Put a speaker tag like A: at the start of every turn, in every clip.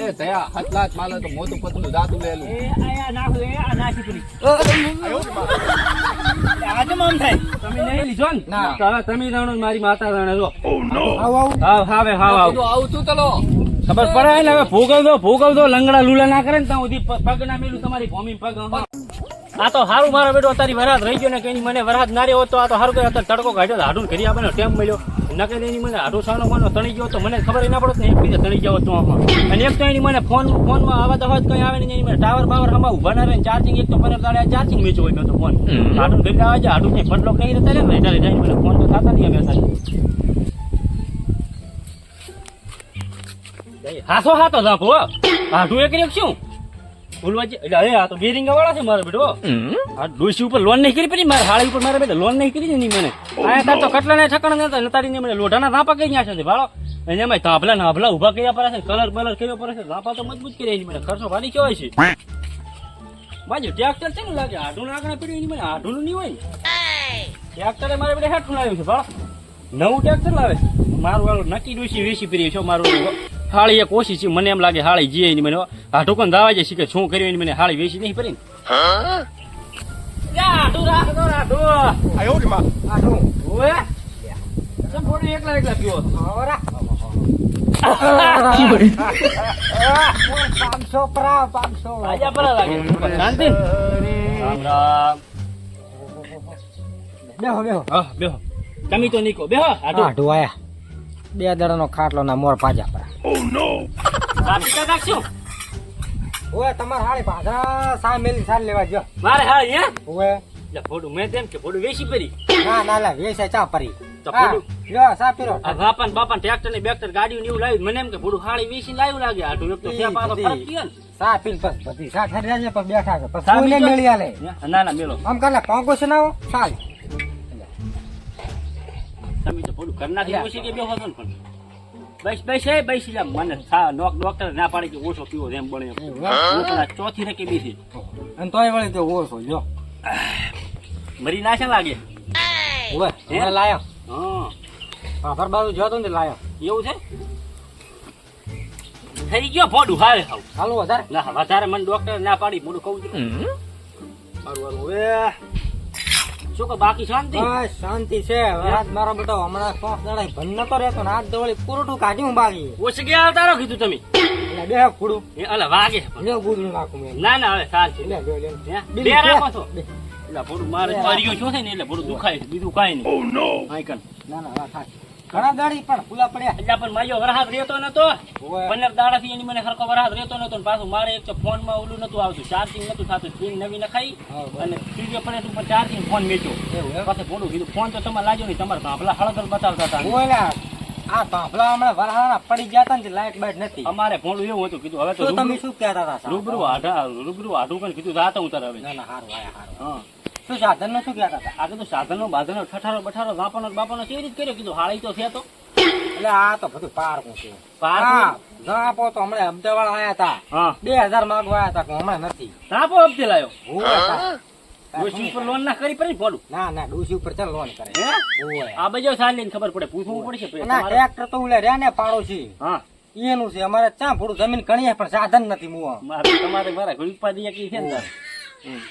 A: એ તયા હતલાત માલે તો મોટું પતલું દાતું લેલું
B: એ આયા નાખું એ આ નાખી પડી આજે મમ થાય
C: તમે નહીં લીધો ને
A: ના.
C: તો તમે જાણો મારી માતા જાણે જો
A: આવ આવ
C: હાવ હાવે હાવ હાવ
A: બધું આવું તું તલો
C: ખબર પડે ને હવે ભોગવ દો ભોગવ દો લંગડા લુલા ના કરે ને ત્યાં સુધી પગ ના મેલું તમારી ભૂમિ પગ આ તો સારું મારો બેટો તારી વરાત રહી ગયો ને કઈ મને વરાત ના રહ્યો તો આ તો સારું અત્યારે તડકો કાઢ્યો તો હાડું કરી આપણને ટેમ મળ્યો નકે એની મને હાડું સાનો માનો તણી ગયો તો મને ખબર ના પડત ને એક બીજા તણી ગયો તો આમાં. અને એક તો એની મને ફોન ફોનમાં આવા અવાજ કઈ આવે ને એની મને ટાવર બાવર હમા ઊભા ના રહે ચાર્જિંગ એક તો પંદર દાડે ચાર્જિંગ મેચ હોય તો ફોન. હાડું ગઈ આવે છે હાડું કઈ ફટલોક નહીં રહેતા ને એટલે મને ફોન તો થતા નહીં અમે સાહેબ હાસો હાતો ઝાપો હાડું એક એક શું? ભૂલવા જે- એટલે હવે આ તો બેરિંગ વાળા છે મારો બેટો આ ડોસી ઉપર લોન નહીં કરી પડી મારે હાળી ઉપર મારા બેટા લોન નહીં કરી ને મને. આયા તાર તો કટલા ના ઠકાણા નતા નતારી ને મને લોઢાના ધાપા કરી ગયા છે ભાળો. અને એમાં તાંભલા નાભલા ઊભા કર્યા પડે છે કલર બલર કર્યો પડે છે ધાપા તો મજબૂત કર્યા એની મને. ખર્ચો ભારી કેવાય છે. બાજુ ટ્રેક્ટર છે ને લાગે આઢું નાગણા પીડ્યું એની મને આઢું નહીં હોય ને. ટ્રેક્ટરે મારે બેટા હેઠું લાવ્યું છે ભાળો. નવું ટ્રેક્ટર લાવે છે. મારું વાળું નક્કી ડોસી વેસી પીરી છો મારું હાળી એક ઓછી છે. મને એમ લાગે હાળી જીએ ની મને આ કોણ દાવા જાય શીખે શું કર્યું એની મને હાળી વેચી નહીં પડી ને. આઢું રાખ દો આઢું આઢું ઓએ કેમ થોડું એકલા એકલા પીવો
B: પાંચસો પરા પાંચસો.
C: આજા પરા લાગે. શાંતિ. રામ રામ.
B: બેહો બેહો.
C: બેહો. તમે તો નીકો બેહો આઢું
B: આઢું આયા. બે દડાનો ખાટલો ના મોર પાજા પરા.
C: કા નાખશું
B: ઓય તમાર હાળી પાછા સા મેલી સાર લેવા જો.
C: મારે હાળી હે?
B: ઓય.
C: લે ફોડું મેં તેમ કે ફોડું વેસી પરી
B: ના ના લે વેસે ચા પરી.
C: તો ફોડું
B: લ્યો સા પીરો.
C: આ બાપન બાપન ટ્રેક્ટર ને બેક્ટર ગાડીઓ ને એવું લાવી મને એમ કે ફોડું હાળી વેસી લાવ્યું લાગે. આટલું એક તો છે પાછો ફરક ને.
B: સા પીન બસ બધી. સા ઠરી રાજે પર બેઠા છે. પછી
C: બીજો?
B: મેળી આલે
C: ના ના મેલો.
B: આમ કાલે પાંકો સુનાવો સાલ
C: તમે તો કરી નાખી ઓછી કે બેહો ને પણ. બસ બસ એ બસ મને સા ડોક ડોક્ટર ના પાડી કે ઓછો પીવો એમ. બને ચોથી રે કે બીજી
B: અને તોય વળી તો ઓછો જો.
C: મરી ના છે લાગે?
B: મને લાયો.
C: હા.
B: પાપર બાજુ જોતો ને લાયો.
C: એવું છે? થઈ ગયો ફોડું હારે હાવ
B: હાલો વધારે.
C: ના વધારે મને ડોક્ટર ના પાડી મોડું કહું છું. સારું સારું હવે શું કહો બાકી શાંતિ?
B: બસ શાંતિ છે. વરાત મારો બેટો હમણાં પાંચ દાડા ભન નતો રહેતો ને આજ દોડી પૂરઠું કાઢ્યું બાકી
C: ઓછી ગયા તારો કીધું તમે?
B: બે ખુડું
C: એ વાગે
B: ગુદડું નાખું
C: ના ના હવે સાર છે.
B: લે
C: બે? રાખો છો. એટલે મારે પરિયો છે ને એટલે થોડું દુખાય બીજું કાઈ નહીં. આઈ કન.
B: ના ના વાત સાચી. ઘણા દાડી પણ ફૂલા પડ્યા.
C: એટલે પણ માયો વરસાદ રહેતો નતો. પંદર દાડાથી એની મને સરખો વરસાદ રહેતો નતો પાછું મારે એક તો ફોનમાં ઓલું નતું આવતું. ચાર્જિંગ નતું થતું સ્ક્રીન નવી નખાઈ અને ત્રીજો પડે ઉપર ચાર્જિંગ ફોન મેચ્યો
B: પાસે એમ?
C: કીધું ફોન તો તમારે લાગ્યો નહીં તમારે ભાંભલા હળદર બતાવતા હતા.
B: આ ભાંભલા હમણાં વરહાણા પડી ગયા તા ને લાઈટ બાઈટ નથી.
C: અમારે ફોન એવું હતું કીધું હવે તો
B: તો તમે શું કહેતા હતા?
C: રૂબરૂ આઢા રૂબરૂ આઢું કીધું રાત હું તારે હવે.
B: ના ના હારું.
C: હા.
B: શું સાધન નો શું કહેતા હતા?
C: આ કીધું નો બાધનો ઠઠારો બઠારો બાપાનો બાપાનો કેવી રીતે કર્યો. કીધું હાળી તો થયા તો.
B: એટલે આ તો બધું પારકું છે.
C: પારકું?
B: આપો તો હમણાં અમદાવાદ આયા હતા. બે હજાર માંગવા આયા હતા હમણાં નથી.
C: તાપો હપ્તે લાયો. ડોસી ઉપર લોન ના કરી પડે ને
B: ના ના ડોસી ઉપર ચાલ લોન કરે.
C: આ બજો સાલ લઈને ખબર પડે. પૂછવું પડશે
B: ના ટ્રેક્ટર તો ઉલે રહ્યા ને પાડોશી.
C: હા.
B: એનું છે અમારે ચા થોડું જમીન ઘણી પણ સાધન નથી મુવા.
C: મારે તમારે મારા ઘડી ઉપાધિ કી છે ને.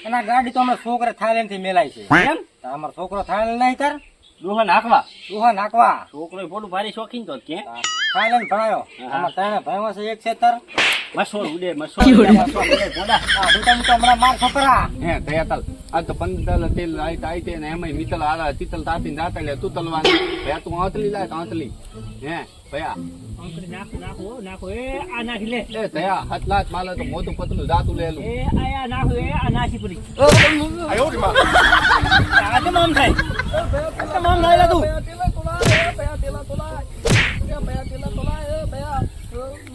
B: અને આ ગાડી તો અમારા છોકરા થાઈલેન્ડથી મેલાય છે.
C: એમ?
B: અમારો છોકરો થાઈલેન્ડ નહીં તાર.
C: ડોહા નાખવા.
B: દુહા નાખવા.
C: છોકરો ફોટો ભારી શોખીન તો કે.
B: થાઈલેન્ડ ભણાયો. અમાર ત્રણે ભાઈઓ છે એક છે તાર
C: ઉડે મસોડ ઉડે
B: આ તો હમણાં માર છોકરા.
A: હે તયા તલ આ તો પંદર તેલ આઈ આઈ તે ને એમાં મિતલ આલા તીતલ તાપી દાતા લે તું તલવાની. ભયા તું આંતલી લાય આંતલી. હે ભયા.
C: અંકડી નાખો નાખો નાખો. એ આ નાખી લે.
A: એ તયા હતલાત માલે તો મોટું પતલું
C: એ આયા નાખો એ આ નાખી પડી. આજે મામ થાય? આજે મામ થાય લા તું?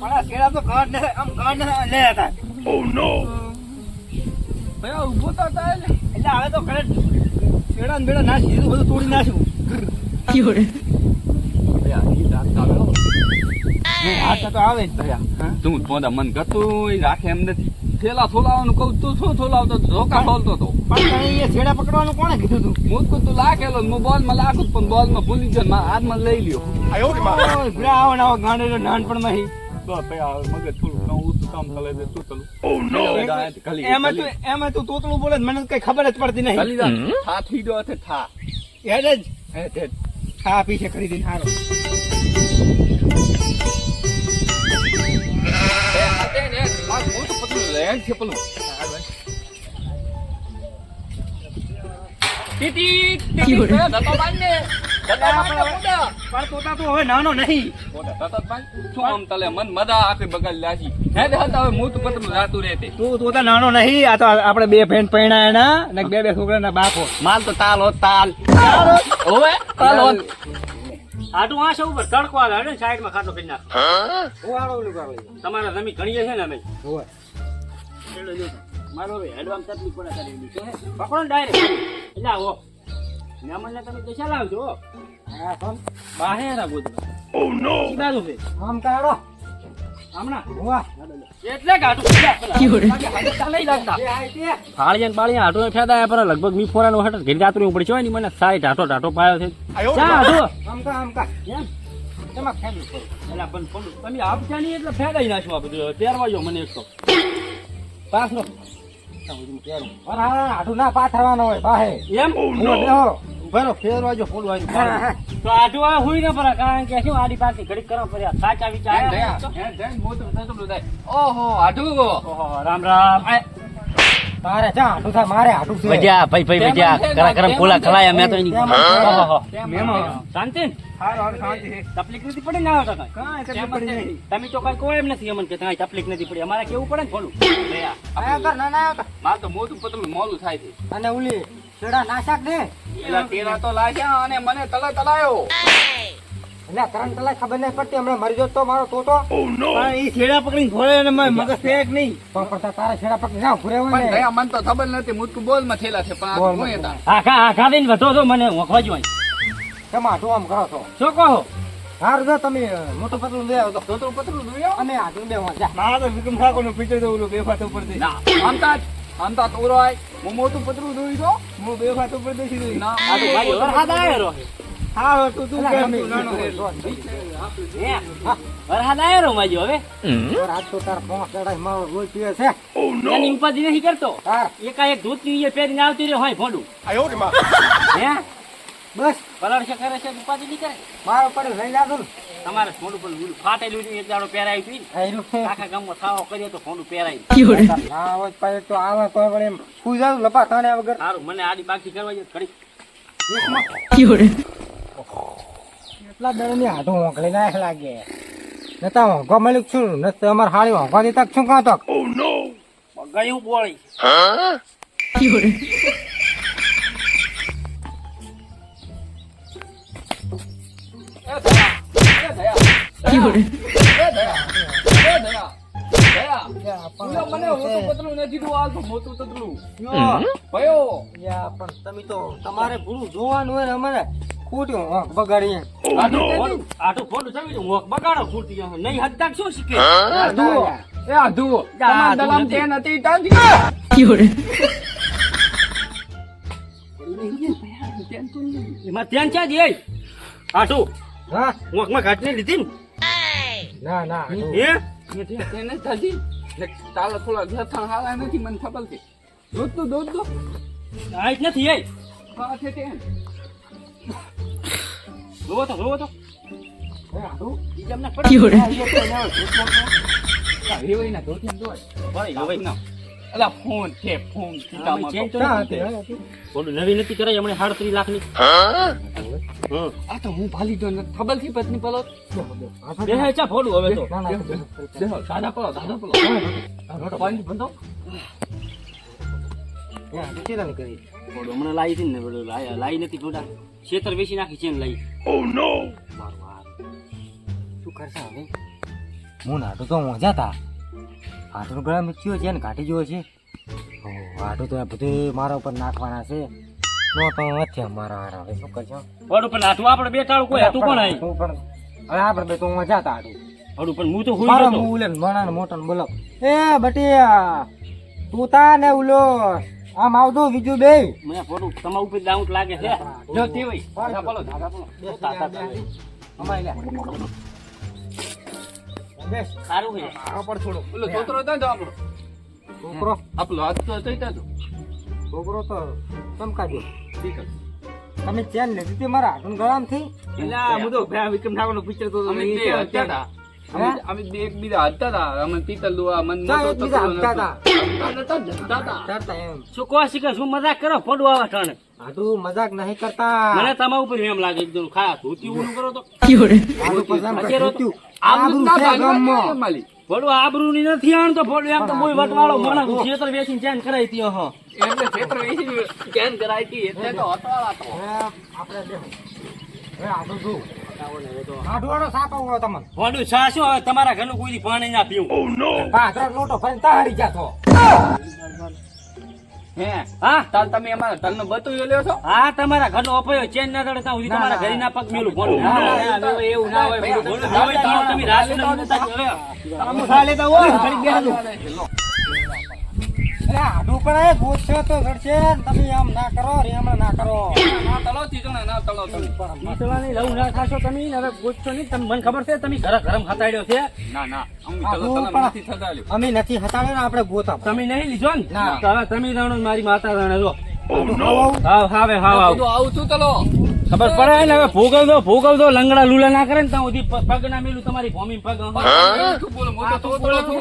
C: મારા કેળા તો ગાંઠ ને આમ ગાંઠ ને લે હતા.
A: ભયા ઊભો તો થાય
C: એટલે હવે તો ઘરે કેળા ને બેડા નાખી દીધું બધું તોડી નાખ્યું. આ તો આવે જ
A: ભયા તું મન ગતું રાખે એમ નથી. થેલા થોલાવાનું કઉ તું શું થોલાવતો? ધોકા ખોલતો તો.
C: પણ એ છેડા પકડવાનું કોણે કીધું તું?
A: હું તો તું લાખેલો હું બોલમાં લાખું પણ બોલમાં ભૂલી ગયો લઈ લ્યો.
C: ઓય, ભૂરા આવો ને આવો ગાંડેલો
A: ભાઈ આ મગજ થોડું ઊંચું કામ ચાલે છે શું ચાલુ
B: એમાં તું એમાં તું તોતલું બોલે મને કઈ ખબર જ પડતી નહીં.
A: ખાલી થા થઈ ગયો થા.
B: હેડ જ? થા પીછે ખરીદીને હારો
A: પતલું છે પેલું. ટીટી ટીટી.
B: પણ તોતા તો હવે નાનો નહીં.
A: શું આમ તલે મન મદા આપે બગાડ લાગી હે હતા હવે મોટું પતલું રાતું રહેતે.
B: તું તોતા નાનો નહીં આ તો આપણે બે ફેન પૈણા એના ને બે બે છોકરાના બાપો.
A: માલ તો તાલ હોત તાલ. હોવે તાલ હોત.
C: આટું આ છે ઉપર તડકો આવે સાઈડમાં ખાટો કરી નાખ.
B: હું? આડો ઓલું
C: તમારા જમી ઘણી છે ને અમે. મારો હેડવામાં તકલીફ પડે તારી એની. પકડો ડાયરેક્ટ એટલે આવો. મહેમાનને તમે કશા લાવજો
B: હા. પણ
C: ઓ નો છે.
B: આમ કાઢો.
C: આટો લગભગ મી ફોરાનો હટ ઘેર જાતરું પડે છે ને મને સાઈ ઢાટો ઢાટો પાયો છે. આટો એટલે ફેદાઈ નાખ્યો આ બધું. પહેરવા જો મને એક તો. પાછો
B: અરે હા આટું ના પાથરવાનો હોય બાહે.
C: એમ
B: ઉભેરો ફેરવા જો ફોડવા
C: તો આટું આ હુઈ ન પરા કારણ કે શું આડી પાછી ઘડીક કરવા પડ્યા સાચા વિચાર
A: ઓહો આઢું
C: રામ રામ.
B: તારે ચા આટું થાય મારે આટુ છે.
C: ભજ્યા ભાઈ ભાઈ ભજ્યા કરા કરમ કોલા ખલાયા મેં તો એની. શાંતિ. તકલીફ નથી પડી ને આવતા કાંઈ? તમે તો કઈ કોઈ એમ નથી અમને કે કાંઈ તકલીફ નથી પડી. અમારે કેવું પડે ને થોડું?
A: માર તો મોટું પતલું મોલું થાય છે.
B: અને ઉલી ચડા નાશાક દે.
A: એલા તેરા તો લાગ્યા અને મને તલા તલાયો.
B: એટલે કરંટ લાય ખબર નહીં પડતી હમણાં મરી જતો મારો તોતો. પણ છેડા પકડીને ઘોડે ને મગજ ફેક નહીં. પણ પણ તારા છેડા પકડી ના
A: પણ મને તો ખબર નથી મુટકું બોલમાં થયેલા છે પણ આ તો
B: બોલમાં
A: હું હતા
C: હા ખા હા વધો છો મને વખવા જો
B: તમે આટું આમ કરો છો?
C: શું કહો?
B: હારું જો તમે મોટું પતલું લઈ આવતો
A: તોતરું પતલું જોયો
B: અને બે જા મારા તો વિક્રમ ઠાકોરનું પિક્ચર ઓલું બેફાત ઉપરથી
A: ના આમતા જ આમતા તોરો આય હું મોટું પતલું જોઈ દો.
B: હું બેફાત ઉપર દે સીધું
A: ના
C: આ તો ભાઈ વરસાદ આયો રહ્યો
B: હા તું તું કેમ તું નાનો હે
C: હે વરસાદ આયો રહ્યો હવે?
B: આજ તો તાર પાંચ ચડાઈ મારો રોજ પીએ છે.
C: એની ઉપાધિ નથી કરતો? એકાએક ધૂતની પહેરીને આવતી રહ્યો હોય ફોડું હે?
B: બસ.
C: કલર છે કરે છે ઉપાધિ નહીં કરે?
B: મારો લઈ
C: તમારે ફોડું ફાટેલું એક દાડો પહેરાયું હતું આખા ગામમાં થાવો કર્યો તો ફોડું પહેરાય.
B: ના તો તો આવે કોઈ પણ એમ સુઈ જાવ લપા ખાને વગર.
C: સારું મને આડી બાકી કરવા જોઈએ ઘડી
B: એટલા દળની હાથો મોકલી ના લાગે નતા હોંકો છું હાળી હોંકો દેતા કાં તો?
C: ગયું બોળી.
A: તો
B: તમારે ભૂલું જોવાનું હોય ને અમારે ખોટ્યું હોંક બગાડીએ.
C: આટું હોક બગાડો ફૂટી નહીં હદ શું શીખે?
A: આધુ એ આધુ તમાર દલામ
C: નથી.
A: તે નથી તાંજી
C: એમાં ત્યાં ક્યાં જઈ આટું
B: હા?
C: હોકમાં ઘાટને લીધી ને.
B: ના ના હાટું.
C: હે?
A: તે નથી. તાંજી ને થોડા જથાણ હાલા નથી મને ખબર છે. દૂધ તો દૂધ દો
C: આજ નથી એ
A: હા છે તે.
C: જોવો તો જોવો તો.
A: ફોન છે ફોન.
C: નવી નથી કરાઈ હમણાં સાડત્રીસ લાખની હા?
A: આ તો હું ભાલી દો ને ખબરથી પત્ની પલો?
C: બે ચા ફોડું હવે તો.
A: દાદા પલો દાદા પલો. પાણી બંધો.
B: યા, કરી.
C: ફોડું હમણાં લાવી હતી ને બધું લાઈ લાઈ નથી થોડા છેતર વેચી નાખી લઈ. મારું હાથ.
B: શું કરશે હવે? હું નાટું તો મોજા તા. હાટું ગળા મીચ્યો છે ને ઘાટી જેવો છે. ઓ, હાટું તો આ બધું મારા ઉપર નાખવાના છે. નો તો નથી મારા હારા. હવે શું
C: પણ હાથું આપણે બે કોઈ પણ
B: તું પણ હવે આપણે બે તો મોજા તા હાટું
C: ફોડું પણ હું તો
B: મારો મણા ને ને બોલો. એ બટિયા તું તા ને ઉલો આમ આવતો બીજું બે.
C: મને ફોટો તમારા ઉપર ડાઉટ લાગે છે. જો તે હોય.
A: દાદા બોલો દાદા પલો
B: અમારે લે બેસ
C: સારું છે.
B: પર છોડો.
A: ઓલો છોકરો હતો ને આપણો?
B: છોકરો?
A: આપલો હાથ તો થઈ તો
B: છોકરો તો ચમકાજો
A: ઠીક છે.
B: તમે ચેન લીધી હતી મારા હાથનું ગળામથી?
C: એટલે હું તો ભાઈ વિક્રમ ઠાકોરનું પિક્ચર તો
A: અમે બે હતા હતા. અમે- અમે બે એકબીજા હતા હતા. અમે પિતલ દુઆ, મને
B: એકબીજા.
A: હતા, હતા,
C: શું કહો શીખે? શું મજાક કરો? પડું આવા ટાણે
B: હાથું મજાક નહીં કરતા.
C: મને તમારા ઉપર એમ લાગે એકદમ ખા ધોતી કરો તો. તો
B: કીધું,
A: આબરૂ
B: આબરૂ
A: ના
C: નથી આણ તો પડું એમ તો કોઈ વટવાળો માણસ હું ખેતર વેચીને ચેન કરાવી ત્યો હો
A: ક્ષેત્ર વેચીને કેમ કરાય હતી, એટલે તો હતવાળા
B: આપણે દેખો. હવે હાથું સાપ આવો તમને.
C: હવે તમારા ઘરનું કોઈ પાણી ના પીવું
B: પાછળ લોટો તારી.
A: હે
C: હા
A: તાલ તમે અમારા તલનો બતુયો લ્યો છો
C: હા તમારા ઘરનો અપયો ચેન ના દડે ત્યાં સુધી તમારા. ઘરે ના પગ મેલું એવું ના હોય બોલો, તમે
A: ના.
B: એટલે હાથું પણ એ ગોઠશે તો ઘડશે તમે આમ ના કરો રેમણ ના કરો.
A: ના તલો ચીજોને ના તલો તમે
C: ઈ સલાની લવું ના ખાશો તમે ને હવે ગોતશો નહીં તમને મને ખબર છે તમે ઘરે ગરમ હતાડ્યો છે.
A: ના ના અમે તલો તલો નથી થતાલ્યો
B: અમે નથી હટાડ્યો આપણે ગોતા
C: તમે નહીં લીધો ને?
B: ના.
C: તમે રણો ને મારી માતા જાણે જો. હા
A: હા આવું છું તલો
C: ખબર પડે ને? હવે ભોગવ દો ભોગવ દો લંગડા લુલા ના કરે ને ત્યાં સુધી પગ ના મેલું તમારી ભૂમિ પગ છો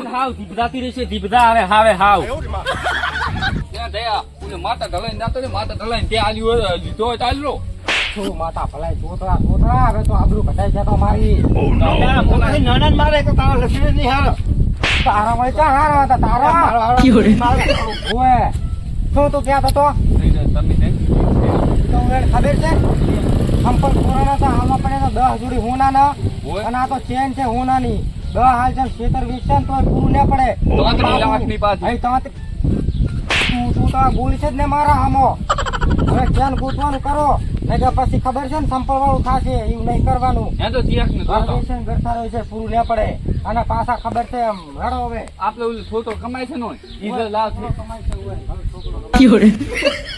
C: ને હાવ ધીબધાતી રહેશે ધીબધા આવે હાવે હાવ.
A: ત્યાં દયા ઓલે માતા ઢલાઈને જાતો તો માતા ઢલાઈ ત્યાં આલ્યું હોય, લીધો હોય તો આલ્યો.
B: માતા ભલાઈ ચોતરા ચોતરા હવે તો આબરૂ કઢાઈ જતો મારી.
C: નાના મારે તો તારા લક્ષ્મી નહીં હારો
B: તારા વળી ક્યાં હારા હતા? તારા? ઓય શું તું ક્યાં હતો
A: નહીં, નહીં, તમે નહીં.
B: ખબર છે? સંપર્ક કોરોના તો આમાં પડે તો દસ જોડી હોના ના અને આ તો ચેન છે હોનાની. દસ હાલ છે ખેતર વેચશે તો પૂરું ના પડે. તું તું તો ભૂલ છે જ ને મારા હામો. હવે ચેન ગોતવાનું કરો નહીં કે પછી ખબર છે ને સંપર્ક વાળું થશે એવું નહીં કરવાનું.
A: હે તો ને
B: ને છે પૂરું ના પડે. અને પાછા ખબર છે એમ રડો હવે.
A: આપણે ઓલું છોકરો કમાય છે ને ઈ જો છે.
B: કમાય છે.